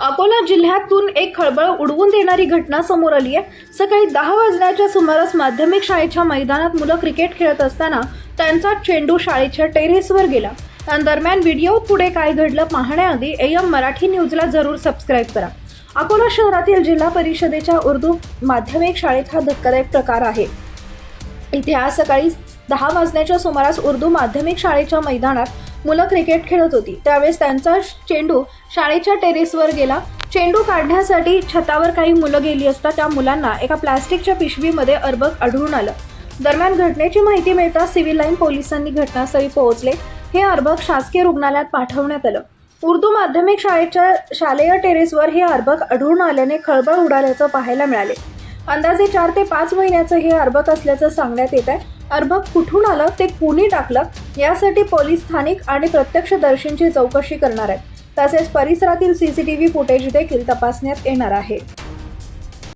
अकोला जिल्ह्यातून एक खळबळ उडवून देणारी घटना समोर आली आहे. सकाळी दहा वाजण्याच्या सुमारास माध्यमिक शाळेच्या मैदानात मुलं क्रिकेट खेळत असताना त्यांचा चेंडू शाळेच्या टेरेसवर गेला. दरम्यान व्हिडिओ पुढे काय घडलं पाहण्याआधी एम मराठी न्यूजला जरूर सबस्क्राईब करा. अकोला शहरातील जिल्हा परिषदेच्या उर्दू माध्यमिक शाळेत हा धक्कादायक प्रकार आहे. इथे आज सकाळी दहा वाजण्याच्या सुमारास उर्दू माध्यमिक शाळेच्या मैदानात मुलं क्रिकेट खेळत होती. त्यावेळेस त्यांचा चेंडू शाळेच्या टेरेसवर गेला. चेंडू काढण्यासाठी छतावर काही मुलं गेली असता त्या मुलांना एका प्लास्टिकच्या पिशवीमध्ये अर्भक आढळून आलं. दरम्यान घटनेची माहिती मिळताच सिव्हिल लाईन पोलिसांनी घटनास्थळी पोहोचले. हे अर्भक शासकीय रुग्णालयात पाठवण्यात आलं. उर्दू माध्यमिक शाळेच्या शालेय टेरेसवर हे अर्भक आढळून आल्याने खळबळ उडाल्याचं पाहायला मिळाले. अंदाजे चार ते पाच महिन्याचं हे अर्भक असल्याचं सांगण्यात येत आहे अर्भक कुठून आलं ते कुणी टाकलं यासाठी पोलीस स्थानिक आणि प्रत्यक्षदर्शींची चौकशी करणार आहेत. तसेच परिसरातील सीसीटीव्ही फुटेज देखील तपासण्यात येणार आहे.